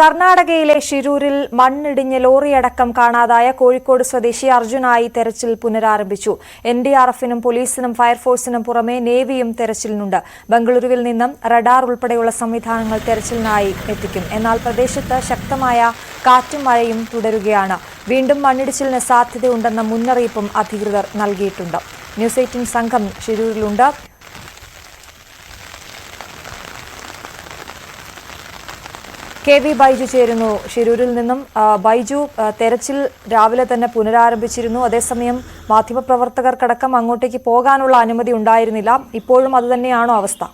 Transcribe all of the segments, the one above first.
കർണാടകയിലെ ഷിരൂരിൽ മണ്ണിടിഞ്ഞ് ലോറിയടക്കം കാണാതായ കോഴിക്കോട് സ്വദേശി അർജുനായി തെരച്ചിൽ പുനരാരംഭിച്ചു. എൻ ഡി ആർ എഫിനും പോലീസിനും ഫയർഫോഴ്സിനും പുറമെ നേവിയും തെരച്ചിലിനുണ്ട്. ബംഗളൂരുവിൽ നിന്നും റഡാർ ഉൾപ്പെടെയുള്ള സംവിധാനങ്ങൾ തെരച്ചിലിനായി എത്തിക്കും. എന്നാൽ പ്രദേശത്ത് ശക്തമായ കാറ്റും മഴയും തുടരുകയാണ്. വീണ്ടും മണ്ണിടിച്ചിലിന് സാധ്യതയുണ്ടെന്ന മുന്നറിയിപ്പും അധികൃതർ നൽകിയിട്ടുണ്ട്. ന്യൂസ് എയ്റ്റീൻ സംഘം ഷിരൂരിലുണ്ട് കെ വി ബൈജു ചേരുന്നു ഷിരൂരിൽ നിന്നും. ബൈജു തെരച്ചിൽ രാവിലെ തന്നെ പുനരാരംഭിച്ചിരുന്നു. അതേസമയം മാധ്യമപ്രവർത്തകർക്കടക്കം അങ്ങോട്ടേക്ക് പോകാനുള്ള അനുമതി ഉണ്ടായിരുന്നില്ല. ഇപ്പോഴും അതുതന്നെയാണോ അവസ്ഥ?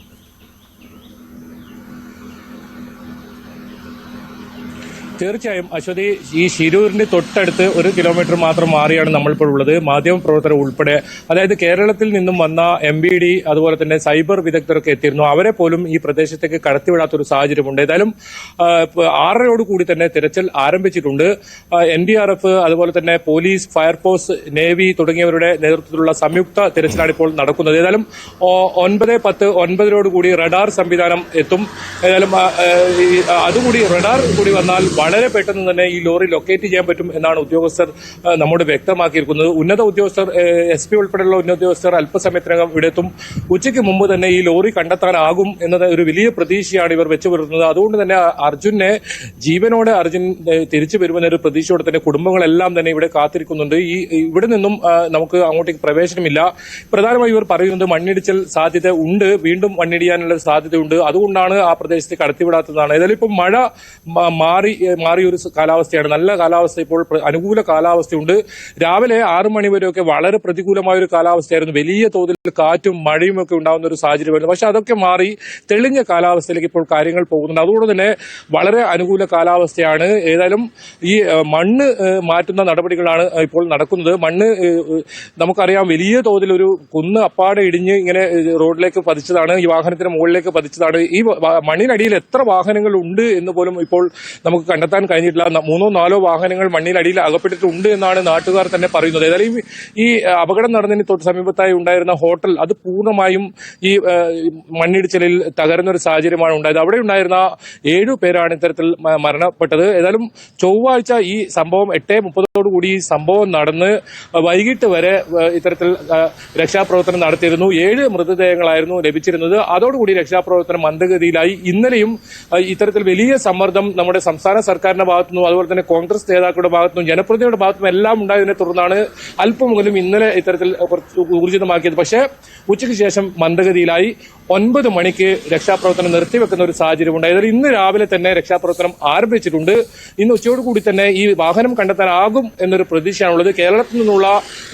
തീർച്ചയായും അശ്വതി ഈ ശിരൂരിന്റെ തൊട്ടടുത്ത് ഒരു കിലോമീറ്റർ മാത്രം മാറിയാണ് നമ്മളിപ്പോൾ ഉള്ളത്. മാധ്യമ മാധ്യമപ്രവർത്തകർ ഉൾപ്പെടെ അതായത് കേരളത്തിൽ നിന്നും വന്ന എം ബി ഡി അതുപോലെ തന്നെ സൈബർ വിദഗ്ധരൊക്കെ എത്തിയിരുന്നു. അവരെ പോലും ഈ പ്രദേശത്തേക്ക് കടത്തിവിടാത്ത ഒരു സാഹചര്യമുണ്ട്. ഏതായാലും ആറരയോട് കൂടി തന്നെ തിരച്ചിൽ ആരംഭിച്ചിട്ടുണ്ട്. എൻ ഡി ആർ എഫ് അതുപോലെ തന്നെ പോലീസ് ഫയർഫോഴ്സ് നേവി തുടങ്ങിയവരുടെ നേതൃത്വത്തിലുള്ള സംയുക്ത തിരച്ചിലാണ് ഇപ്പോൾ നടക്കുന്നത്. ഏതായാലും ഒൻപത് പത്ത് ഒൻപതിനോട് കൂടി റഡാർ സംവിധാനം എത്തും. ഏതായാലും അതുകൂടി റഡാർ കൂടി വന്നാൽ വളരെ പെട്ടെന്ന് തന്നെ ഈ ലോറി ലൊക്കേറ്റ് ചെയ്യാൻ പറ്റും എന്നാണ് ഉദ്യോഗസ്ഥർ നമ്മോട് വ്യക്തമാക്കിയിരിക്കുന്നത്. ഉന്നത ഉദ്യോഗസ്ഥർ എസ് പി ഉൾപ്പെടെയുള്ള ഉന്നത ഉദ്യോഗസ്ഥർ അല്പസമയത്തിനകം ഇവിടെ എത്തും ഉച്ചയ്ക്ക് മുമ്പ് തന്നെ ഈ ലോറി കണ്ടെത്താനാകും എന്നത് ഒരു വലിയ പ്രതീക്ഷയാണ് ഇവർ വെച്ചു പുലർത്തുന്നത്. അതുകൊണ്ട് തന്നെ അർജുനെ ജീവനോടെ അർജുൻ തിരിച്ചു വരുമെന്ന ഒരു പ്രതീക്ഷയോടെ തന്നെ കുടുംബങ്ങളെല്ലാം തന്നെ ഇവിടെ കാത്തിരിക്കുന്നുണ്ട്. ഈ ഇവിടെ നിന്നും നമുക്ക് അങ്ങോട്ടേക്ക് പ്രവേശനമില്ല. പ്രധാനമായും ഇവർ പറയുന്നത് മണ്ണിടിച്ചൽ സാധ്യത ഉണ്ട്. വീണ്ടും മണ്ണിടിയാനുള്ള സാധ്യതയുണ്ട്. അതുകൊണ്ടാണ് ആ പ്രദേശത്ത് കടത്തിവിടാത്തതാണ്. ഏതായാലും ഇപ്പം മഴ മാറി മാറിയ ഒരു കാലാവസ്ഥയാണ്. നല്ല കാലാവസ്ഥ ഇപ്പോൾ അനുകൂല കാലാവസ്ഥയുണ്ട്. രാവിലെ ആറു മണി വരെയൊക്കെ വളരെ പ്രതികൂലമായ ഒരു കാലാവസ്ഥയായിരുന്നു. വലിയ തോതിൽ കാറ്റും മഴയും ഒക്കെ ഉണ്ടാകുന്ന ഒരു സാഹചര്യമായിരുന്നു. പക്ഷെ അതൊക്കെ മാറി തെളിഞ്ഞ കാലാവസ്ഥയിലേക്ക് ഇപ്പോൾ കാര്യങ്ങൾ പോകുന്നുണ്ട്. അതുകൊണ്ട് തന്നെ വളരെ അനുകൂല കാലാവസ്ഥയാണ്. ഏതായാലും ഈ മണ്ണ് മാറ്റുന്ന നടപടികളാണ് ഇപ്പോൾ നടക്കുന്നത്. മണ്ണ് നമുക്കറിയാം വലിയ തോതിൽ ഒരു കുന്ന് അപ്പാടെ ഇടിഞ്ഞ് ഇങ്ങനെ റോഡിലേക്ക് പതിച്ചതാണ്. ഈ വാഹനത്തിന് മുകളിലേക്ക് പതിച്ചതാണ്. ഈ മണ്ണിനടിയിൽ എത്ര വാഹനങ്ങൾ ഉണ്ട് എന്ന് പോലും ഇപ്പോൾ നമുക്ക് കണ്ടെത്താൻ കഴിഞ്ഞിട്ടില്ല. മൂന്നോ നാലോ വാഹനങ്ങൾ മണ്ണിനടിയിൽ അകപ്പെട്ടിട്ടുണ്ട് എന്നാണ് നാട്ടുകാർ തന്നെ പറയുന്നത്. ഏതായാലും ഈ- അപകടം നടന്നതിന് തൊട്ട് സമീപത്തായി ഉണ്ടായിരുന്ന ഹോട്ടൽ അത് പൂർണമായും ഈ മണ്ണിടിച്ചിലിൽ തകരുന്ന ഒരു സാഹചര്യമാണ് ഉണ്ടായത്. അവിടെ ഉണ്ടായിരുന്ന ഏഴു പേരാണ് ഇത്തരത്തിൽ മരണപ്പെട്ടത്. ഏതായാലും ചൊവ്വാഴ്ച ഈ സംഭവം എട്ട് മുപ്പതോടുകൂടി ഈ സംഭവം നടന്ന് വൈകിട്ട് വരെ ഇത്തരത്തിൽ രക്ഷാപ്രവർത്തനം നടത്തിയിരുന്നു. ഏഴ് മൃതദേഹങ്ങളായിരുന്നു ലഭിച്ചിരുന്നത്. അതോടുകൂടി രക്ഷാപ്രവർത്തനം മന്ദഗതിയിലായി. ഇന്നലെയും ഇത്തരത്തിൽ വലിയ സമ്മർദ്ദം നമ്മുടെ സംസ്ഥാന സർക്കാരിന്റെ ഭാഗത്തുനിന്നും അതുപോലെ തന്നെ കോൺഗ്രസ് നേതാക്കളുടെ ഭാഗത്തുനിന്നും ജനപ്രതിനിധിയുടെ ഭാഗത്തുനിന്നും എല്ലാം ഉണ്ടായതിനെ തുടർന്നാണ് അല്പം മുതലും ഇന്നലെ ഇത്തരത്തിൽ ഊർജിതമാക്കിയത്. പക്ഷേ ഉച്ചയ്ക്ക് ശേഷം മന്ദഗതിയിലായി ഒൻപത് മണിക്ക് രക്ഷാപ്രവർത്തനം നിർത്തിവെക്കുന്ന ഒരു സാഹചര്യം ഉണ്ടായത് ഇന്ന് രാവിലെ തന്നെ രക്ഷാപ്രവർത്തനം ആരംഭിച്ചിട്ടുണ്ട്. ഇന്ന് ഉച്ചയോട് കൂടി തന്നെ ഈ വാഹനം കണ്ടെത്താനാകും എന്നൊരു പ്രതീക്ഷയാണുള്ളത്. കേരളത്തിൽ നിന്നുള്ള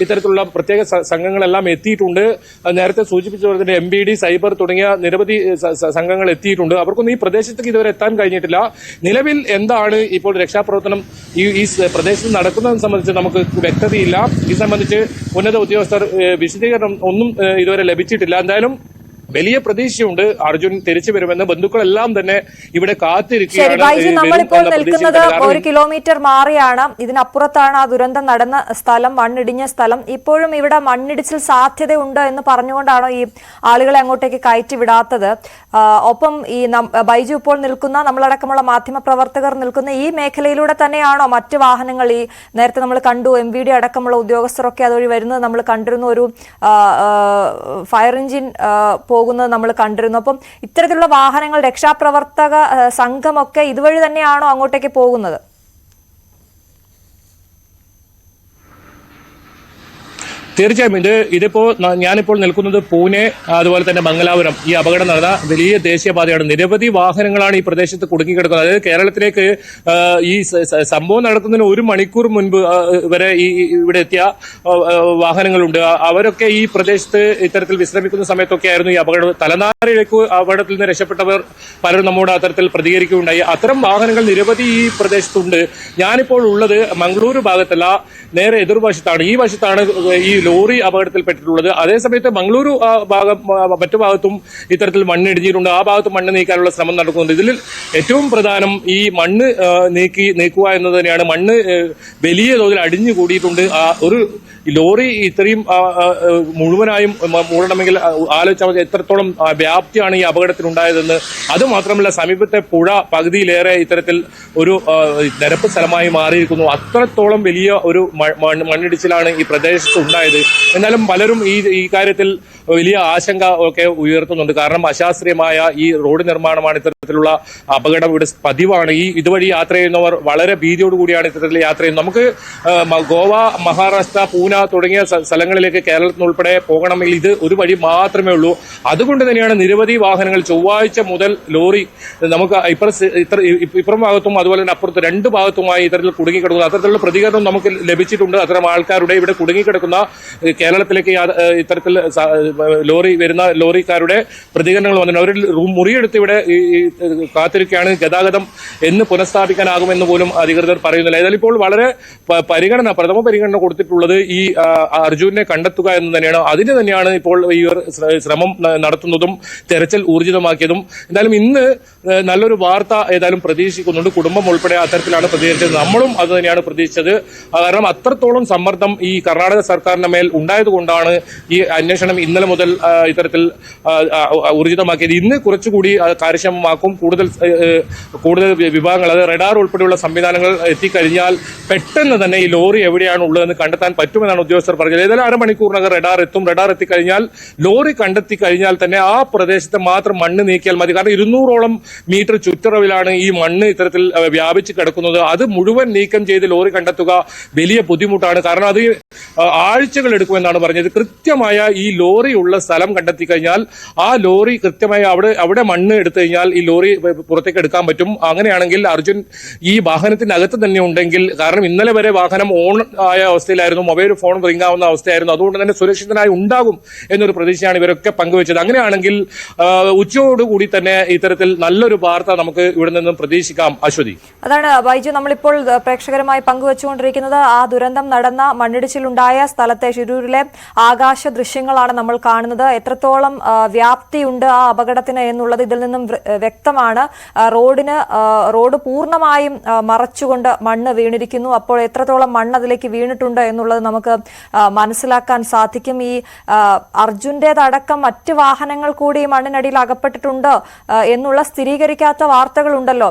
ഇത്തരത്തിലുള്ള പ്രത്യേക സംഘങ്ങളെല്ലാം എത്തിയിട്ടുണ്ട്. നേരത്തെ സൂചിപ്പിച്ച പോലെ തന്നെ എം ബി ഡി സൈബർ തുടങ്ങിയ നിരവധി സംഘങ്ങൾ എത്തിയിട്ടുണ്ട്. അവർക്കൊന്നും ഈ പ്രദേശത്തേക്ക് ഇതുവരെ എത്താൻ കഴിഞ്ഞിട്ടില്ല. നിലവിൽ എന്താണ് ഇപ്പോൾ രക്ഷാപ്രവർത്തനം ഈ ഈ പ്രദേശത്ത് നടക്കുന്നതെന്ന് സംബന്ധിച്ച് നമുക്ക് വ്യക്തതയില്ല. ഇത് സംബന്ധിച്ച് ഉന്നത ഉദ്യോഗസ്ഥർ വിശദീകരണം ഒന്നും ഇതുവരെ ലഭിച്ചിട്ടില്ല. എന്തായാലും വലിയ പ്രതീക്ഷയുണ്ട് അർജുൻ തിരിച്ചു വരുമെന്ന്. ബന്ധുക്കളെല്ലാം തന്നെ ഇവിടെ കാത്തിരിക്കുകയാണ്. നമ്മളിപ്പോൾ നിൽക്കുന്നത് ഒരു കിലോമീറ്റർ മാറിയാണ്. ഇതിനപ്പുറത്താണ് ആ ദുരന്തം നടന്ന സ്ഥലം മണ്ണിടിഞ്ഞ സ്ഥലം. ഇപ്പോഴും ഇവിടെ മണ്ണിടിച്ചിൽ സാധ്യതയുണ്ട് എന്ന് പറഞ്ഞുകൊണ്ടാണോ ഈ ആളുകളെ അങ്ങോട്ടേക്ക് കയറ്റി വിടാത്തത്? ഒപ്പം ഈ ബൈജു ഇപ്പോൾ നിൽക്കുന്ന നമ്മളടക്കമുള്ള മാധ്യമ പ്രവർത്തകർ നിൽക്കുന്ന ഈ മേഖലയിലൂടെ തന്നെയാണോ മറ്റ് വാഹനങ്ങൾ ഈ നേരത്തെ നമ്മൾ കണ്ടു എം വി ഡി അടക്കമുള്ള ഉദ്യോഗസ്ഥരൊക്കെ അതുവഴി വരുന്നത് നമ്മൾ കണ്ടിരുന്ന. ഒരു ഫയർ എഞ്ചിൻ ആ, പോകുന്നത് നമ്മൾ കണ്ടിരുന്നു. അപ്പം ഇത്തരത്തിലുള്ള വാഹനങ്ങൾ രക്ഷാപ്രവർത്തക സംഘമൊക്കെ ഇതുവഴി തന്നെയാണോ അങ്ങോട്ടേക്ക് പോകുന്നത്? തീർച്ചയായും ഇത് ഇതിപ്പോ ഞാനിപ്പോൾ നിൽക്കുന്നത് പൂനെ അതുപോലെ തന്നെ മംഗലാപുരം. ഈ അപകടം നടന്ന വലിയ ദേശീയപാതയാണ്. നിരവധി വാഹനങ്ങളാണ് ഈ പ്രദേശത്ത് കുടുങ്ങിക്കിടക്കുന്നത് അതായത് കേരളത്തിലേക്ക് ഈ സംഭവം നടക്കുന്നതിന് ഒരു മണിക്കൂർ മുൻപ് വരെ ഈ ഇവിടെ എത്തിയ വാഹനങ്ങളുണ്ട്. അവരൊക്കെ ഈ പ്രദേശത്ത് ഇത്തരത്തിൽ വിശ്രമിക്കുന്ന സമയത്തൊക്കെ ആയിരുന്നു ഈ അപകടം. തലനാരിഴക്ക് അപകടത്തിൽ നിന്ന് രക്ഷപ്പെട്ടവർ പലരും നമ്മോട് അത്തരത്തിൽ പ്രതികരിക്കുകയുണ്ടായി. അത്തരം വാഹനങ്ങൾ നിരവധി ഈ പ്രദേശത്തുണ്ട്. ഞാനിപ്പോൾ ഉള്ളത് മംഗളൂരു ഭാഗത്തല്ല നേരെ എതിർവശത്താണ്. ഈ വശത്താണ് ഈ ലോറി അപകടത്തിൽപ്പെട്ടിട്ടുള്ളത് അതേസമയത്ത് മംഗളൂരു ഭാഗം മറ്റു ഭാഗത്തും ഇത്തരത്തിൽ മണ്ണ് ഇടിഞ്ഞിട്ടുണ്ട്. ആ ഭാഗത്ത് മണ്ണ് നീക്കാനുള്ള ശ്രമം നടക്കുന്നുണ്ട്. ഇതിൽ ഏറ്റവും പ്രധാനം ഈ മണ്ണ് നീക്കി നീക്കുക എന്നത് തന്നെയാണ്. മണ്ണ് വലിയ തോതിൽ അടിഞ്ഞു കൂടിയിട്ടുണ്ട്. ആ ഒരു ലോറി ഇത്രയും മുഴുവനായും മൂടണമെങ്കിൽ ആലോചിച്ചാൽ എത്രത്തോളം വ്യാപ്തിയാണ് ഈ അപകടത്തിലുണ്ടായതെന്ന്. അത് മാത്രമല്ല സമീപത്തെ പുഴ പകുതിയിലേറെ ഇത്തരത്തിൽ ഒരു നിരപ്പ് സ്ഥലമായി മാറിയിരിക്കുന്നു. അത്രത്തോളം വലിയ ഒരു മണ്ണിടിച്ചിലാണ് ഈ പ്രദേശത്ത് ഉണ്ടായത്. എന്നാലും പലരും ഈ ഈ കാര്യത്തിൽ വലിയ ആശങ്ക ഒക്കെ ഉയർത്തുന്നുണ്ട്. കാരണം അശാസ്ത്രീയമായ ഈ റോഡ് നിർമ്മാണമാണ് ഇത്തരത്തിലുള്ള അപകടം ഇവിടെ പതിവാണ്. ഈ ഇതുവഴി യാത്ര ചെയ്യുന്നവർ വളരെ ഭീതിയോടുകൂടിയാണ് ഇത്തരത്തിൽ യാത്ര ചെയ്യുന്നത്. നമുക്ക് ഗോവ മഹാരാഷ്ട്ര പൂന തുടങ്ങിയ സ്ഥ- സ്ഥലങ്ങളിലേക്ക് കേരളത്തിൽ ഉൾപ്പെടെ പോകണമെങ്കിൽ ഇത് ഒരു വഴി മാത്രമേ ഉള്ളൂ. അതുകൊണ്ട് തന്നെയാണ് നിരവധി വാഹനങ്ങൾ ചൊവ്വാഴ്ച മുതൽ ലോറി നമുക്ക് ഇപ്പുറം ഇപ്പുറം ഭാഗത്തും അതുപോലെ തന്നെ അപ്പുറത്ത് രണ്ട് ഭാഗത്തുമായി ഇത്തരത്തിൽ കുടുങ്ങിക്കിടക്കുന്നു. അത്തരത്തിലുള്ള പ്രതികരണം നമുക്ക് ലഭിച്ചിട്ടുണ്ട്. അത്തരം ആൾക്കാരുടെ ഇവിടെ കുടുങ്ങിക്കിടക്കുന്ന കേരളത്തിലേക്ക് ഇത്തരത്തിൽ ലോറി വരുന്ന ലോറിക്കാരുടെ പ്രതികരണങ്ങൾ വന്നിട്ടുണ്ട്. അവർ മുറിയെടുത്ത് ഇവിടെ ഈ- കാത്തിരിക്കുകയാണ്. ഗതാഗതം എന്ന് പുനഃസ്ഥാപിക്കാനാകുമെന്ന് പോലും അധികൃതർ പറയുന്നില്ല. ഏതായാലും ഇപ്പോൾ വളരെ പരിഗണന പ്രഥമ പരിഗണന കൊടുത്തിട്ടുള്ളത് ഈ അർജുനെ കണ്ടെത്തുക എന്ന് തന്നെയാണ്. അതിന് തന്നെയാണ് ഇപ്പോൾ ഈ ശ്രമം നടത്തുന്നതും തെരച്ചിൽ ഊർജിതമാക്കിയതും. എന്തായാലും ഇന്ന് നല്ലൊരു വാർത്ത ഏതായാലും പ്രതീക്ഷിക്കുന്നുണ്ട്. കുടുംബം ഉൾപ്പെടെ അത്തരത്തിലാണ് പ്രതികരിച്ചത്. നമ്മളും അത് തന്നെയാണ് പ്രതീക്ഷിച്ചത്. കാരണം അത്രത്തോളം സമ്മർദ്ദം ഈ കർണാടക സർക്കാരിന്റെ മേൽ ഉണ്ടായതുകൊണ്ടാണ് ഈ അന്വേഷണം ഇന്നലെ മുതൽ ഇത്തരത്തിൽ ഊർജിതമാക്കിയത്. ഇന്ന് കുറച്ചുകൂടി കാര്യക്ഷമമാക്കും. കൂടുതൽ കൂടുതൽ വിഭാഗങ്ങൾ അത് റഡാർ ഉൾപ്പെടെയുള്ള സംവിധാനങ്ങൾ എത്തിക്കഴിഞ്ഞാൽ പെട്ടെന്ന് തന്നെ ഈ ലോറി എവിടെയാണ് ഉള്ളതെന്ന് കണ്ടെത്താൻ പറ്റുമെന്നാണ് ഉദ്യോഗസ്ഥർ പറഞ്ഞത്. ഏതായാലും അരമണിക്കൂറിനകം റഡാർ എത്തും. റഡാർ എത്തിക്കഴിഞ്ഞാൽ ലോറി കണ്ടെത്തി കഴിഞ്ഞാൽ തന്നെ ആ പ്രദേശത്ത് മാത്രം മണ്ണ് നീക്കിയാൽ മതി. കാരണം ഇരുന്നൂറോളം മീറ്റർ ചുറ്റളവിലാണ് ഈ മണ്ണ് ഇത്തരത്തിൽ വ്യാപിച്ച് കിടക്കുന്നത്. അത് മുഴുവൻ നീക്കം ചെയ്ത് ലോറി കണ്ടെത്തുക വലിയ ബുദ്ധിമുട്ടാണ്. കാരണം അത് ആഴ്ചകൾ എടുക്കുമെന്നാണ് പറഞ്ഞത്. കൃത്യമായ ഈ ലോറി ഉള്ള സ്ഥലം കണ്ടെത്തി കഴിഞ്ഞാൽ ആ ലോറി കൃത്യമായി അവിടെ അവിടെ മണ്ണ് എടുത്തു കഴിഞ്ഞാൽ ഈ ലോറി പുറത്തേക്ക് എടുക്കാൻ പറ്റും. അങ്ങനെയാണെങ്കിൽ അർജുൻ ഈ വാഹനത്തിനകത്ത് തന്നെ ഉണ്ടെങ്കിൽ കാരണം ഇന്നലെ വരെ വാഹനം ഓൺ ആയ അവസ്ഥയിലായിരുന്നു മൊബൈൽ ഫോൺ റിങ്ങാവുന്ന അവസ്ഥയായിരുന്നു അതുകൊണ്ട് തന്നെ സുരക്ഷിതനായി ഉണ്ടാകും എന്നൊരു പ്രതീക്ഷയാണ് ഇവരൊക്കെ പങ്കുവച്ചത്. അങ്ങനെയാണെങ്കിൽ ഉച്ചയോടുകൂടി തന്നെ ഇത്തരത്തിൽ നല്ലൊരു വാർത്ത നമുക്ക് ഇവിടെ നിന്നും പ്രതീക്ഷിക്കാം. അശ്വതി. അതാണ് ബൈജു നമ്മളിപ്പോൾ പ്രേക്ഷകരുമായി പങ്കുവച്ചുകൊണ്ടിരിക്കുന്നത് ആ ദുരന്തം നടന്ന മണ്ണിടിച്ചിലുണ്ടായ സ്ഥലത്തെ ഷിരൂരിലെ ആകാശ ദൃശ്യങ്ങളാണ് നമ്മൾ കാണുന്നത്. എത്രത്തോളം വ്യാപ്തിയുണ്ട് ആ അപകടത്തിന് എന്നുള്ളത് ഇതിൽ നിന്നും വ്യക്തമാണ്. റോഡിന് റോഡ് പൂർണമായും മറച്ചുകൊണ്ട് മണ്ണ് വീണിരിക്കുന്നു. അപ്പോൾ എത്രത്തോളം മണ്ണ് അതിലേക്ക് വീണിട്ടുണ്ട് എന്നുള്ളത് നമുക്ക് മനസ്സിലാക്കാൻ സാധിക്കും. ഈ ആ, അർജുന്റേതടക്കം മറ്റ് വാഹനങ്ങൾ കൂടി മണ്ണിനടിയിൽ അകപ്പെട്ടിട്ടുണ്ട് എന്നുള്ള സ്ഥിരീകരിക്കാത്ത വാർത്തകളുണ്ടല്ലോ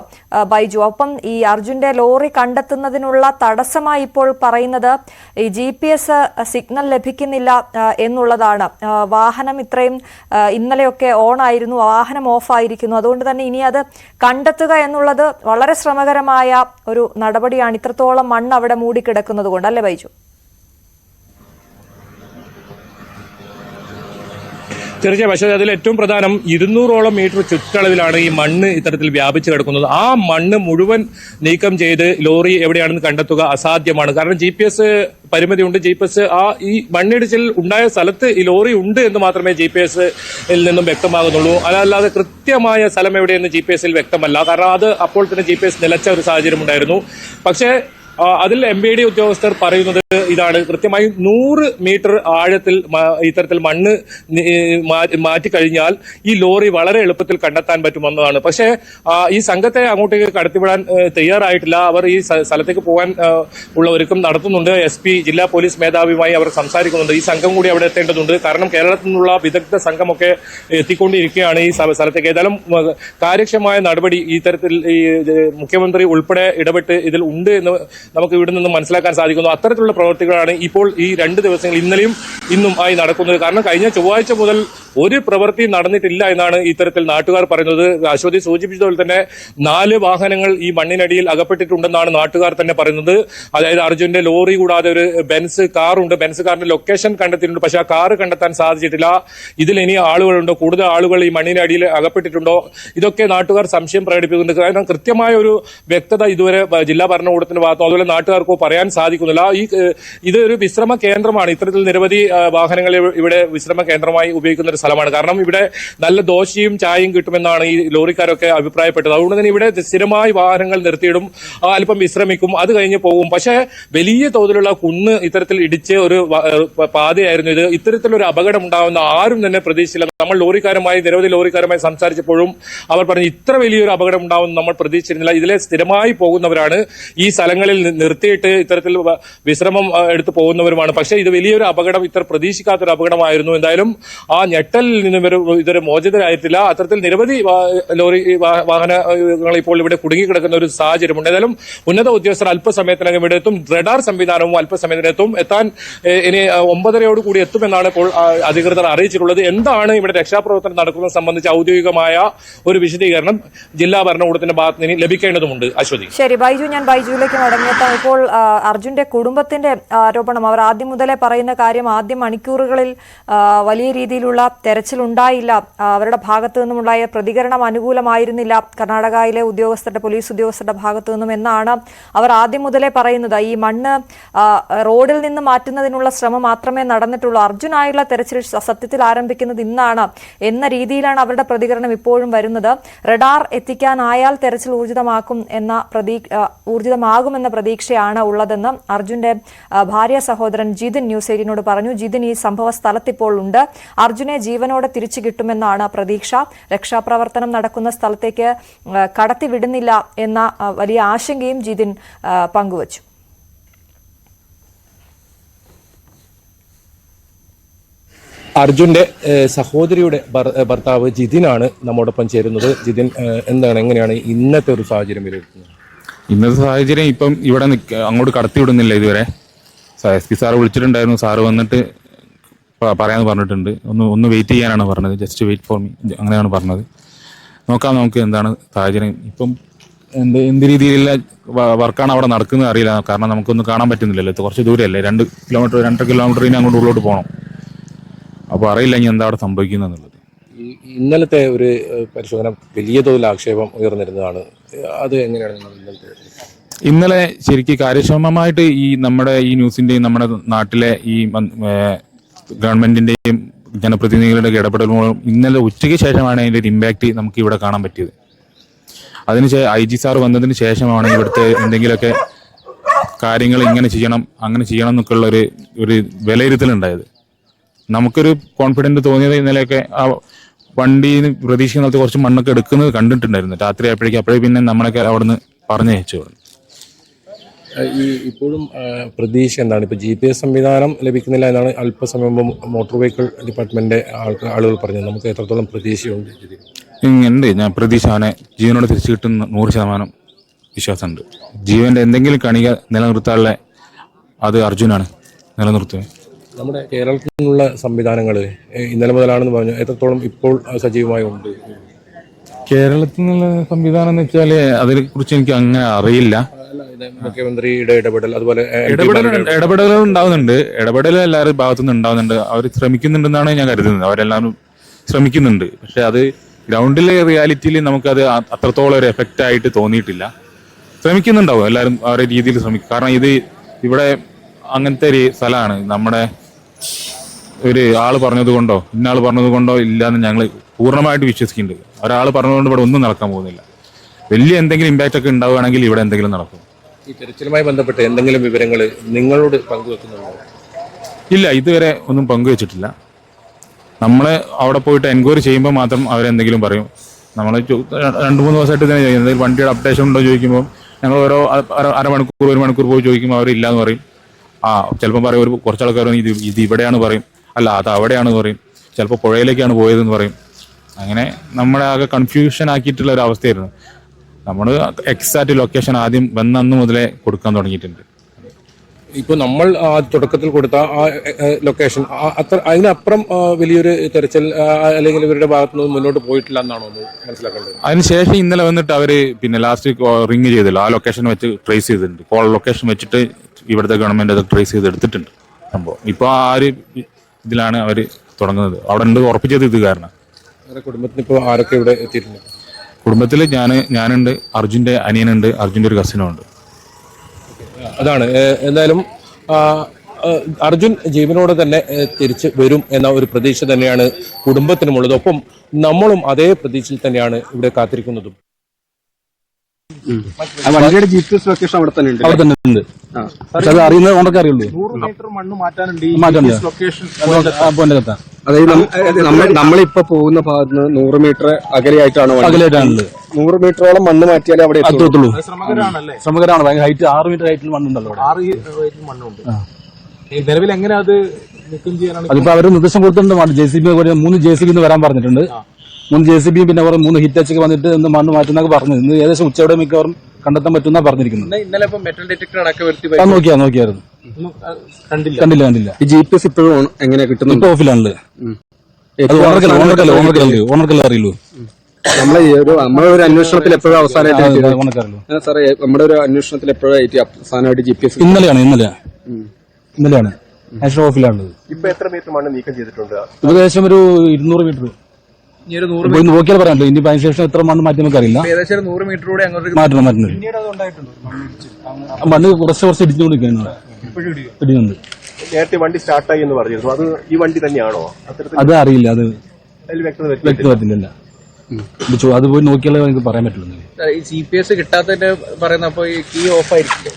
ബൈജു. ഒപ്പം ഈ അർജുന്റെ ലോറി കണ്ടെത്തുന്നതിനുള്ള തടസ്സമായി ഇപ്പോൾ പറയുന്നത് ഈ ജി സിഗ്നൽ ലഭിക്കുന്നില്ല എന്നുള്ളതാണ്. വാഹനം ഇത്രയും ഇന്നലെയൊക്കെ ഓൺ ആയിരുന്നു വാഹനം ഓഫ് ആയിരിക്കുന്നു അതുകൊണ്ട് തന്നെ ഇനി അത് കണ്ടെത്തുക എന്നുള്ളത് വളരെ ശ്രമകരമായ ഒരു നടപടിയാണ്. ഇത്രത്തോളം മണ്ണ് അവിടെ മൂടിക്കിടക്കുന്നത് കൊണ്ട് അല്ലേ ബൈജു? തീർച്ചയായും പക്ഷേ അതിൽ ഏറ്റവും പ്രധാനം ഇരുന്നൂറോളം മീറ്റർ ചുറ്റളവിലാണ് ഈ മണ്ണ് ഇത്തരത്തിൽ വ്യാപിച്ചു കിടക്കുന്നത്. ആ മണ്ണ് മുഴുവൻ നീക്കം ചെയ്ത് ലോറി എവിടെയാണെന്ന് കണ്ടെത്തുക അസാധ്യമാണ്. കാരണം ജി പി എസ് പരിമിതിയുണ്ട്. ജി പി എസ് ആ ഈ മണ്ണിടിച്ചിൽ ഉണ്ടായ സ്ഥലത്ത് ഈ ലോറി ഉണ്ട് എന്ന് മാത്രമേ ജി പി എസ് നിന്നും വ്യക്തമാകുന്നുള്ളൂ. അതല്ലാതെ കൃത്യമായ സ്ഥലം എവിടെയെന്ന് ജി പി എസിൽ വ്യക്തമല്ല. കാരണം അത് അപ്പോൾ തന്നെ ജി പി എസ് നിലച്ച ഒരു സാഹചര്യം ഉണ്ടായിരുന്നു. പക്ഷേ അതിൽ എം ബി ഡി ഉദ്യോഗസ്ഥർ പറയുന്നത് ഇതാണ്. കൃത്യമായി നൂറ് മീറ്റർ ആഴത്തിൽ ഇത്തരത്തിൽ മണ്ണ് മാറ്റിക്കഴിഞ്ഞാൽ ഈ ലോറി വളരെ എളുപ്പത്തിൽ കണ്ടെത്താൻ പറ്റുമെന്നതാണ് പക്ഷേ ഈ സംഘത്തെ അങ്ങോട്ടേക്ക് കടത്തിവിടാൻ തയ്യാറായിട്ടില്ല. അവർ ഈ സ്ഥലത്തേക്ക് പോകാൻ ഉള്ള ഒരുക്കം നടത്തുന്നുണ്ട്. എസ് പി ജില്ലാ പോലീസ് മേധാവിയുമായി അവർ സംസാരിക്കുന്നുണ്ട്. ഈ സംഘം കൂടി അവിടെ എത്തേണ്ടതുണ്ട്. കാരണം കേരളത്തിൽ നിന്നുള്ള വിദഗ്ധ സംഘമൊക്കെ എത്തിക്കൊണ്ടിരിക്കുകയാണ് ഈ സ്ഥലത്തേക്ക്. ഏതായാലും കാര്യക്ഷമമായ നടപടി ഈ തരത്തിൽ ഈ മുഖ്യമന്ത്രി ഉൾപ്പെടെ ഇടപെട്ട് ഇതിൽ ഉണ്ട് എന്ന് നമുക്ക് ഇവിടെ നിന്ന് മനസ്സിലാക്കാൻ സാധിക്കുന്നു. അത്തരത്തിലുള്ള പ്രവർത്തികളാണ് ഇപ്പോൾ ഈ രണ്ട് ദിവസങ്ങൾ ഇന്നലെയും ഇന്നും ആയി നടക്കുന്നത്. കാരണം കഴിഞ്ഞ ചൊവ്വാഴ്ച മുതൽ ഒരു പ്രവൃത്തി നടന്നിട്ടില്ല എന്നാണ് ഇത്തരത്തിൽ നാട്ടുകാർ പറയുന്നത്. അശ്വതി സൂചിപ്പിച്ചതുപോലെ തന്നെ നാല് വാഹനങ്ങൾ ഈ മണ്ണിനടിയിൽ അകപ്പെട്ടിട്ടുണ്ടെന്നാണ് നാട്ടുകാർ തന്നെ പറയുന്നത്. അതായത് അർജുന്റെ ലോറി കൂടാതെ ഒരു ബെൻസ് കാറുണ്ട്. ബെൻസ് കാറിന്റെ ലൊക്കേഷൻ കണ്ടെത്തിയിട്ടുണ്ട്. പക്ഷെ ആ കാറ് കണ്ടെത്താൻ സാധിച്ചിട്ടില്ല. ഇതിൽ ഇനി ആളുകളുണ്ടോ? കൂടുതൽ ആളുകൾ ഈ മണ്ണിനടിയിൽ അകപ്പെട്ടിട്ടുണ്ടോ? ഇതൊക്കെ നാട്ടുകാർ സംശയം പ്രകടിപ്പിക്കുന്നുണ്ട്. കാരണം കൃത്യമായ ഒരു വ്യക്തത ഇതുവരെ ജില്ലാ ഭരണകൂടത്തിന്റെ ഭാഗത്തോ അതുപോലെ നാട്ടുകാർക്കോ പറയാൻ സാധിക്കുന്നില്ല. ഈ ഇത് ഒരു വിശ്രമ കേന്ദ്രമാണ്. ഇത്തരത്തിൽ നിരവധി വാഹനങ്ങൾ ഇവിടെ വിശ്രമ കേന്ദ്രമായി ഉപയോഗിക്കുന്ന ഒരു സ്ഥലമാണ്. കാരണം ഇവിടെ നല്ല ദോശയും ചായയും കിട്ടുമെന്നാണ് ഈ ലോറിക്കാരൊക്കെ അഭിപ്രായപ്പെട്ടത്. അതുകൊണ്ട് തന്നെ ഇവിടെ സ്ഥിരമായി വാഹനങ്ങൾ നിർത്തിയിടും അല്പം വിശ്രമിക്കും അത് കഴിഞ്ഞ് പോകും. പക്ഷേ വലിയ തോതിലുള്ള കുന്ന് ഇത്തരത്തിൽ ഇടിച്ച് ഒരു പാതയായിരുന്നു ഇത്. ഇത്തരത്തിലൊരു അപകടം ഉണ്ടാവുന്ന ആരും തന്നെ പ്രതീക്ഷിച്ചില്ല. നമ്മൾ ലോറിക്കാരുമായി നിരവധി ലോറിക്കാരുമായി സംസാരിച്ചപ്പോഴും അവർ പറഞ്ഞു ഇത്ര വലിയൊരു അപകടം ഉണ്ടാവും നമ്മൾ പ്രതീക്ഷിച്ചിരുന്നില്ല. ഇതിലെ സ്ഥിരമായി പോകുന്നവരാണ് ഈ സ്ഥലങ്ങളിൽ നിർത്തിയിട്ട് ഇത്തരത്തിൽ വിശ്രമം വിശ്രമം ആ, എടുത്ത് പോകുന്നവരുമാണ്. പക്ഷേ ഇത് വലിയൊരു അപകടം ഇത്ര പ്രതീക്ഷിക്കാത്തൊരു അപകടമായിരുന്നു. എന്തായാലും ആ ഞെട്ടലിൽ നിന്നും ഇവർ ഇതുവരെ മോചിതരായിട്ടില്ല. അത്തരത്തിൽ നിരവധി ലോറി വാഹനങ്ങൾ ഇപ്പോൾ ഇവിടെ കുടുങ്ങിക്കിടക്കുന്ന ഒരു സാഹചര്യമുണ്ട്. ഏതായാലും ഉന്നത ഉദ്യോഗസ്ഥർ അല്പസമയത്തിനകം ഇവിടെ എത്തും. റഡാർ സംവിധാനവും അല്പസമയത്തിനെത്തും എത്താൻ ഇനി ഒമ്പതരയോട് കൂടി എത്തുമെന്നാണ് ഇപ്പോൾ അധികൃതർ അറിയിച്ചിട്ടുള്ളത്. എന്താണ് ഇവിടെ രക്ഷാപ്രവർത്തനം നടക്കുന്നത് സംബന്ധിച്ച് ഔദ്യോഗികമായ ഒരു വിശദീകരണം ജില്ലാ ഭരണകൂടത്തിന്റെ ഭാഗത്ത് നിന്ന് ലഭിക്കേണ്ടതുണ്ട് അശ്വതി. ശരി ബൈജു ഞാൻ ബൈജുവിലേക്ക് മടങ്ങിയെത്താം ഇപ്പോൾ അർജുന്റെ കുടുംബത്തിന്റെ ആരോപണം അവർ ആദ്യം മുതലേ പറയുന്ന കാര്യം ആദ്യ മണിക്കൂറുകളിൽ വലിയ രീതിയിലുള്ള തെരച്ചിൽ ഉണ്ടായില്ല അവരുടെ ഭാഗത്തു നിന്നുമുണ്ടായ പ്രതികരണം അനുകൂലമായിരുന്നില്ല. കർണാടകയിലെ ഉദ്യോഗസ്ഥരുടെ പോലീസ് ഉദ്യോഗസ്ഥരുടെ ഭാഗത്തു നിന്നും എന്നാണ് അവർ ആദ്യം മുതലേ പറയുന്നത്. ഈ മണ്ണ് റോഡിൽ നിന്ന് മാറ്റുന്നതിനുള്ള ശ്രമം മാത്രമേ നടന്നിട്ടുള്ളൂ. അർജുനായുള്ള തെരച്ചിൽ സത്യത്തിൽ ആരംഭിക്കുന്നത് ഇന്നാണ് എന്ന രീതിയിലാണ് അവരുടെ പ്രതികരണം ഇപ്പോഴും വരുന്നത്. റഡാർ എത്തിക്കാനായാൽ തെരച്ചിൽ ഊർജിതമാക്കും എന്ന പ്രതീ ഊർജിതമാകുമെന്ന പ്രതീക്ഷയാണ് ഉള്ളതെന്ന് അർജുന്റെ ഭാര്യ സഹോദരൻ ജിതിൻ ന്യൂസ് എയ്റ്റീനോട് പറഞ്ഞു ജിതിൻ ഈ സംഭവ സ്ഥലത്തിപ്പോൾ ഉണ്ട് അർജുനെ ജീവനോടെ തിരിച്ചു കിട്ടുമെന്നാണ് പ്രതീക്ഷ. രക്ഷാപ്രവർത്തനം നടക്കുന്ന സ്ഥലത്തേക്ക് കടത്തിവിടുന്നില്ല എന്ന വലിയ ആശങ്കയും ജിതിൻ പങ്കുവച്ചു. അർജുന്റെ സഹോദരിയുടെ ഭർത്താവ് ജിതിനാണ് നമ്മോടൊപ്പം ചേരുന്നത്. ജിതിൻ എന്താണ് എങ്ങനെയാണ് ഇന്നത്തെ ഒരു സാഹചര്യം വിലയിരുത്തുന്നത്? ഇന്നത്തെ സാഹചര്യം ഇപ്പം ഇവിടെ അങ്ങോട്ട് കടത്തിവിടുന്നില്ല ഇതുവരെ. എസ് പി സാറ് വിളിച്ചിട്ടുണ്ടായിരുന്നു. സാറ് വന്നിട്ട് പറയാമെന്ന് പറഞ്ഞിട്ടുണ്ട്. ഒന്ന് ഒന്ന് വെയിറ്റ് ചെയ്യാനാണ് പറഞ്ഞത്. ജസ്റ്റ് വെയിറ്റ് ഫോർ മീ അങ്ങനെയാണ് പറഞ്ഞത്. നോക്കാം നമുക്ക് എന്താണ് സാഹചര്യം. ഇപ്പം എന്ത് എന്ത് രീതിയിലുള്ള വർക്കാണ് അവിടെ നടക്കുന്നത് അറിയില്ല. കാരണം നമുക്കൊന്നും കാണാൻ പറ്റുന്നില്ലല്ലോ. ഇത് കുറച്ച് ദൂരമല്ലേ രണ്ട് കിലോമീറ്റർ രണ്ടര കിലോമീറ്ററിന് അങ്ങോട്ട് ഉള്ളോട്ട് പോകണം അപ്പോൾ അറിയില്ല ഇനി എന്താ അവിടെ സംഭവിക്കുന്നത് എന്നുള്ളത് ഈ ഇന്നലത്തെ ഒരു പരിശോധന വലിയ തോതിൽ ആക്ഷേപം ഉയർന്നിരുന്നതാണ്. അത് എങ്ങനെയാണ് നിങ്ങൾ ഇന്നലത്തെ ഇന്നലെ ശരിക്കും കാര്യക്ഷമമായിട്ട് ഈ നമ്മുടെ ഈ ന്യൂസിന്റെയും നമ്മുടെ നാട്ടിലെ ഈ ഗവൺമെന്റിന്റെയും ജനപ്രതിനിധികളുടെ ഇടപെടൽ മൂലം ഇന്നലെ ഉച്ചയ്ക്ക് ശേഷമാണ് അതിന്റെ ഒരു ഇമ്പാക്ട് നമുക്ക് ഇവിടെ കാണാൻ പറ്റിയത്. അതിന് ഐ ജി സാർ വന്നതിന് ശേഷമാണ് ഇവിടുത്തെ എന്തെങ്കിലുമൊക്കെ കാര്യങ്ങൾ ഇങ്ങനെ ചെയ്യണം അങ്ങനെ ചെയ്യണം എന്നൊക്കെയുള്ള ഒരു ഒരു വിലയിരുത്തലുണ്ടായത്. നമുക്കൊരു കോൺഫിഡന്റ് തോന്നിയത് ഇന്നലെയൊക്കെ ആ വണ്ടിയിൽ നിന്ന് പ്രതീക്ഷിക്കുന്ന കുറച്ച് മണ്ണൊക്കെ എടുക്കുന്നത് കണ്ടിട്ടുണ്ടായിരുന്നു. രാത്രി ആയപ്പോഴേക്കും അപ്പോഴേ പിന്നെ നമ്മളൊക്കെ അവിടുന്ന് പറഞ്ഞയച്ചു. ഈ ഇപ്പോഴും പ്രതീക്ഷ എന്താണ്? ഇപ്പോൾ ജി പി എസ് സംവിധാനം ലഭിക്കുന്നില്ല എന്നാണ് അല്പസമയം മുമ്പ് മോട്ടോർ വെഹിക്കിൾ ഡിപ്പാർട്ട്മെന്റെ ആൾക്ക് ആളുകൾ പറഞ്ഞത്. നമുക്ക് എത്രത്തോളം പ്രതീക്ഷയുണ്ട് ഉണ്ട് ഞാൻ പ്രതീക്ഷ അവനെ ജീവനോട് തിരിച്ചു കിട്ടുന്ന നൂറ് ശതമാനം വിശ്വാസമുണ്ട്. ജീവന്റെ എന്തെങ്കിലും കണിക നിലനിർത്താനുള്ള അത് അർജുനാണ് നിലനിർത്തുന്നത്. നമ്മുടെ കേരളത്തിൽ നിന്നുള്ള സംവിധാനങ്ങൾ ഇന്നലെ മുതലാണെന്ന് പറഞ്ഞു. എത്രത്തോളം ഇപ്പോൾ സജീവമായി ഉണ്ട്? കേരളത്തിൽ നിന്നുള്ള സംവിധാനം എന്ന് വെച്ചാൽ അതിനെക്കുറിച്ച് എനിക്ക് അങ്ങനെ അറിയില്ല. മുഖ്യമന്ത്രിയുടെ ഇടപെടൽ അതുപോലെ ഇടപെടൽ ഉണ്ടാവുന്നുണ്ട്. ഇടപെടൽ എല്ലാവരും ഭാഗത്തു നിന്ന് ഉണ്ടാവുന്നുണ്ട്. അവർ ശ്രമിക്കുന്നുണ്ടെന്നാണ് ഞാൻ കരുതുന്നത്. അവരെല്ലാവരും ശ്രമിക്കുന്നുണ്ട്. പക്ഷെ അത് ഗ്രൗണ്ടിലെ റിയാലിറ്റിയിൽ നമുക്കത് അത്രത്തോളം ഒരു എഫക്റ്റ് ആയിട്ട് തോന്നിയിട്ടില്ല. ശ്രമിക്കുന്നുണ്ടാവും. എല്ലാവരും അവരുടെ രീതിയിൽ ശ്രമിക്കും. കാരണം ഇത് ഇവിടെ അങ്ങനത്തെ ഒരു സ്ഥലമാണ്. നമ്മുടെ ഒരു ആൾ പറഞ്ഞത് കൊണ്ടോ ഇന്നാൾ പറഞ്ഞത് കൊണ്ടോ ഇല്ലാന്ന് ഞങ്ങൾ പൂർണമായിട്ട് വിശ്വസിക്കുന്നുണ്ട്. ഒരാൾ പറഞ്ഞതുകൊണ്ട് ഇവിടെ ഒന്നും നടക്കാൻ പോകുന്നില്ല. വലിയ എന്തെങ്കിലും ഇമ്പാക്റ്റ് ഒക്കെ ഉണ്ടാവുകയാണെങ്കിൽ ഇവിടെ എന്തെങ്കിലും നടക്കും. ഈ തെരച്ചിലുമായി ബന്ധപ്പെട്ട് എന്തെങ്കിലും വിവരങ്ങൾ നിങ്ങളോട് പങ്കുവെക്കുന്നുണ്ടോ? ഇല്ല ഇതുവരെ ഒന്നും പങ്കുവെച്ചിട്ടില്ല. നമ്മൾ അവിടെ പോയിട്ട് എൻക്വയറി ചെയ്യുമ്പോൾ മാത്രം അവരെന്തെങ്കിലും പറയും. നമ്മൾ രണ്ട് മൂന്ന് ദിവസമായിട്ട് തന്നെ ചോദിക്കും എന്തെങ്കിലും വണ്ടിയുടെ അപ്ഡേഷൻ ഉണ്ടോ ചോദിക്കുമ്പോൾ ഞങ്ങൾ ഓരോ അര- അര- അരമണിക്കൂർ ഒരു മണിക്കൂർ പോയി ചോദിക്കുമ്പോൾ അവർ ഇല്ലാന്ന് പറയും. ആ ചിലപ്പോൾ പറയും ഒരു കുറച്ച് ആൾക്കാർ ഇത് ഇത് ഇവിടെയാണ് പറയും. അല്ല അത് അവിടെയാണ് പറയും. ചിലപ്പോൾ പുഴയിലേക്കാണ് പോയതെന്ന് പറയും. അങ്ങനെ നമ്മളെ ആകെ കൺഫ്യൂഷൻ ആക്കിയിട്ടുള്ള ഒരു അവസ്ഥയായിരുന്നു. നമ്മൾ എക്സാക്ട് ലൊക്കേഷൻ ആദ്യം വന്നന്ന് മുതലേ കൊടുക്കാൻ തുടങ്ങിയിട്ടുണ്ട്. ഇപ്പോൾ നമ്മൾ ആ തുടക്കത്തിൽ കൊടുത്ത ആ ലൊക്കേഷൻ അത്ര അതിനപ്പുറം വലിയൊരു തെരച്ചിൽ അല്ലെങ്കിൽ ഇവരുടെ ഭാഗത്തുനിന്ന് മുന്നോട്ട് പോയിട്ടില്ല എന്നാണോ മനസ്സിലാക്കേണ്ടത്? അതിനുശേഷം ഇന്നലെ വന്നിട്ട് അവർ പിന്നെ ലാസ്റ്റ് റിങ് ചെയ്തല്ലോ. ആ ലൊക്കേഷൻ വെച്ച് ട്രേസ് ചെയ്തിട്ടുണ്ട്. കോൾ ലൊക്കേഷൻ വെച്ചിട്ട് ഇവിടുത്തെ ഗവൺമെന്റ് അത് ട്രേസ് ചെയ്ത് എടുത്തിട്ടുണ്ട് സംഭവം. ഇപ്പൊ ആ ഒരു ഇതിലാണ് അവർ തുടങ്ങുന്നത്. അവിടെ ഉണ്ട് ഉറപ്പിച്ചത് ഇത് കാരണം. കുടുംബത്തിന് ഇപ്പോൾ ആരൊക്കെ ഇവിടെ എത്തിയിട്ടുണ്ട്? കുടുംബത്തിൽ ഞാൻ ഞാനുണ്ട് അർജുന്റെ അനിയനുണ്ട് അർജുന്റെ ഒരു കസിനും ഉണ്ട് അതാണ് എന്തായാലും അർജുൻ ജീവനോടെ തന്നെ തിരിച്ച് വരും എന്ന ഒരു പ്രതീക്ഷ തന്നെയാണ് കുടുംബത്തിനുമുള്ളത്. ഒപ്പം നമ്മളും അതേ പ്രതീക്ഷയിൽ തന്നെയാണ് ഇവിടെ കാത്തിരിക്കുന്നതും. ആ വണ്ടിയുടെ ജി പി എസ് ലൊക്കേഷൻ അവിടെ തന്നെ ഉണ്ട്. അവിടെ തന്നെ ഉണ്ട്. അത് അറിയുന്നത് കൊണ്ടൊക്കെ അറിയുള്ളൂ. നൂറ് മീറ്റർ മണ്ണ് മാറ്റാനുണ്ട് ഈ ലൊക്കേഷൻ എത്താൻ അതായത് നമ്മളിപ്പോ പോകുന്ന ഭാഗത്ത് നിന്ന് നൂറ് മീറ്റർ അകലെയായിട്ടാണ്. അകലെയായിട്ടാണുള്ളത്. നൂറ് മീറ്ററോളം മണ്ണ് മാറ്റിയാലേ അവിടെ എത്തുള്ളൂ. ശ്രമകരാണ്. ഭയങ്കര ഹൈറ്റ് ആറ് മീറ്റർ ഹൈറ്റിൽ മണ്ണുണ്ടല്ലോ അവിടെ. ആറ് മണ്ണുണ്ട്. ഈ നിലവിൽ എങ്ങനെ അത് നീക്കം ചെയ്യാനാണ് അതിപ്പോ അവർ നിർദ്ദേശം കൊടുത്തിട്ടുണ്ട് ജെ സി ബി മൂന്ന് ജെ സി ബി വരാൻ പറഞ്ഞിട്ടുണ്ട്. മൂന്ന് ജെ സി ബിയും പിന്നെ അവർ മൂന്ന് ഹിറ്റാച്ചൊക്കെ വന്നിട്ട് ഇന്ന് മണ്ണ് മാറ്റുന്നൊക്കെ പറഞ്ഞു. ഇന്ന് ഏകദേശം ഉച്ചയോടെ മിക്കവാറും കണ്ടെത്താൻ പറ്റുന്ന പറഞ്ഞിരിക്കുന്നത്. ഇന്ന് ഇന്നലെ ഇപ്പൊ മെറ്റൽ ഡിറ്റക്ടർ അടക്കം നോക്കിയാ നോക്കിയായിരുന്നു. കണ്ടില്ല. കണ്ടില്ല കണ്ടില്ല. ഈ ജി പി എസ് ഇപ്പോഴും കിട്ടുന്നത്? ഇപ്പൊ ഓഫിലാണുള്ളത് അത് ഏറ്റവും ഓണർക്കല്ല അറിയുള്ളൂ നമ്മളെ ഒരു നമ്മളെ ഒരു അന്വേഷണത്തിൽ എപ്പോഴും അവസാനമായിട്ട് സാറേ നമ്മുടെ ഒരു അന്വേഷണത്തിൽ എപ്പോഴായിട്ട് അവസാനമായിട്ട് ജി പി എസ് ഇന്നലെയാണ് ഇന്നലെ. ഇന്നലെയാണ്. നാഷണൽ ഓഫിലാണുള്ളത് ഇപ്പൊ എത്ര മീറ്റർ മണ്ണ് നീക്കം ചെയ്തിട്ടുണ്ട്? ഏകദേശം ഒരു ഇരുന്നൂറ് മീറ്റർ നോക്കിയാൽ പറയാൻ ഇനി അതിന് ശേഷം എത്ര മണ്ണ് മാറ്റി നമുക്ക് അറിയില്ല ഏകദേശം നൂറ് മീറ്റർ കൂടെ അങ്ങോട്ട് മാറ്റണം മാറ്റുന്നത് മണ്ണ് കുറച്ച് കുറച്ച് ഇടിച്ചുകൊണ്ടിരിക്കുകയാണ് ഇടിയുണ്ട് നേരത്തെ വണ്ടി സ്റ്റാർട്ടായി എന്ന് പറഞ്ഞിരുന്നു. അത് ഈ വണ്ടി തന്നെയാണോ? അത്തരത്തിൽ അത് അറിയില്ല. അത് അതിൽ വ്യക്തത വരുത്തി വ്യക്തമായിട്ടില്ല അത് പോയി നോക്കിയാലേ എനിക്ക് പറയാൻ പറ്റുള്ളൂ. ഈ ജി പി എസ് കിട്ടാത്തതിന്റെ പറയുന്ന അപ്പൊ ഈ കീ ഓഫ് ആയിരിക്കും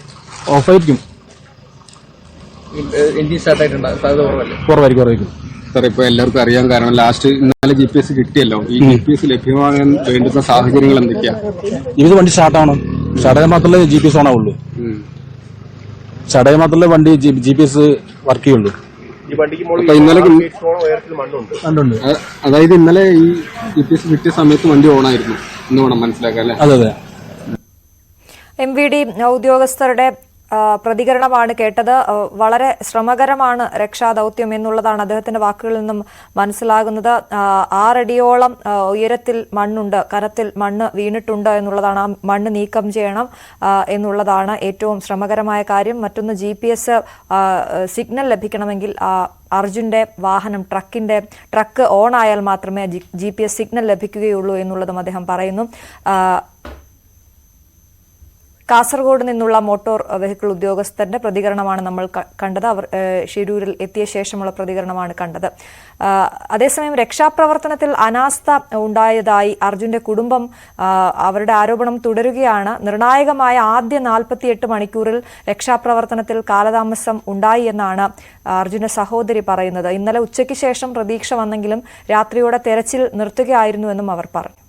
ഓഫായിരിക്കും. എഞ്ചിൻ സ്റ്റാർട്ട് ആയിട്ടുണ്ടാകും സാധ്യത കുറവല്ലേ കുറവായിരിക്കും കുറവായിരിക്കും. സാർ ഇപ്പൊ എല്ലാവർക്കും അറിയാൻ കാരണം ലാസ്റ്റ് ഇന്നലെ ജി പി എസ് കിട്ടിയല്ലോ. ഈ ജി പി എസ് ലഭ്യമാകാൻ വേണ്ടുന്ന സാഹചര്യങ്ങൾ എന്തൊക്കെയാ? ഇത് വണ്ടി സ്റ്റാർട്ടാവണം സ്റ്റാർട്ടായാൽ മാത്രമേ ജി പി എസ് ഓൺ ആവുള്ളൂ. ഉം. മാത്രമല്ല മാത്രമേ വണ്ടി ജി പി എസ് വർക്ക് ചെയ്യുള്ളൂ അപ്പൊ ഇന്നലെ അതുണ്ട് അതായത് ഇന്നലെ ഈ ജി പി എസ് കിട്ടിയ സമയത്ത് വണ്ടി ഓണായിരുന്നു എന്ന് വേണം മനസ്സിലാക്കാൻ അല്ലെ? അതെ അതെ. എം വി ഡി ഉദ്യോഗസ്ഥരുടെ പ്രതികരണമാണ് കേട്ടത്. വളരെ ശ്രമകരമാണ് രക്ഷാദൗത്യം എന്നുള്ളതാണ് അദ്ദേഹത്തിന്റെ വാക്കുകളിൽ നിന്നും മനസ്സിലാകുന്നത്. ആറടിയോളം ഉയരത്തിൽ മണ്ണുണ്ട് കരത്തിൽ മണ്ണ് വീണിട്ടുണ്ട് എന്നുള്ളതാണ്. ആ മണ്ണ് നീക്കം ചെയ്യണം എന്നുള്ളതാണ് ഏറ്റവും ശ്രമകരമായ കാര്യം. മറ്റൊന്ന് ജി സിഗ്നൽ ലഭിക്കണമെങ്കിൽ ആ, അർജുന്റെ വാഹനം ട്രക്കിന്റെ ട്രക്ക് ഓൺ ആയാൽ മാത്രമേ ജി പി എസ് സിഗ്നൽ ലഭിക്കുകയുള്ളൂ എന്നുള്ളതും അദ്ദേഹം പറയുന്നു. കാസർഗോഡ് നിന്നുള്ള മോട്ടോർ വെഹിക്കിൾ ഉദ്യോഗസ്ഥരുടെ പ്രതികരണമാണ് നമ്മൾ കണ്ടത്. അവർ ഷിരൂരിൽ എത്തിയ ശേഷമുള്ള പ്രതികരണമാണ് കണ്ടത്. അതേസമയം രക്ഷാപ്രവർത്തനത്തിൽ അനാസ്ഥ ഉണ്ടായതായി അർജുന്റെ കുടുംബം അവരുടെ ആരോപണം തുടരുകയാണ്. നിർണായകമായ ആദ്യ നാൽപ്പത്തിയെട്ട് മണിക്കൂറിൽ രക്ഷാപ്രവർത്തനത്തിൽ കാലതാമസം ഉണ്ടായി എന്നാണ് അർജുന്റെ സഹോദരി പറയുന്നത്. ഇന്നലെ ഉച്ചയ്ക്ക് ശേഷം പ്രതീക്ഷ വന്നെങ്കിലും രാത്രിയോടെ തെരച്ചിൽ നിർത്തുകയായിരുന്നുവെന്നും അവർ പറഞ്ഞു.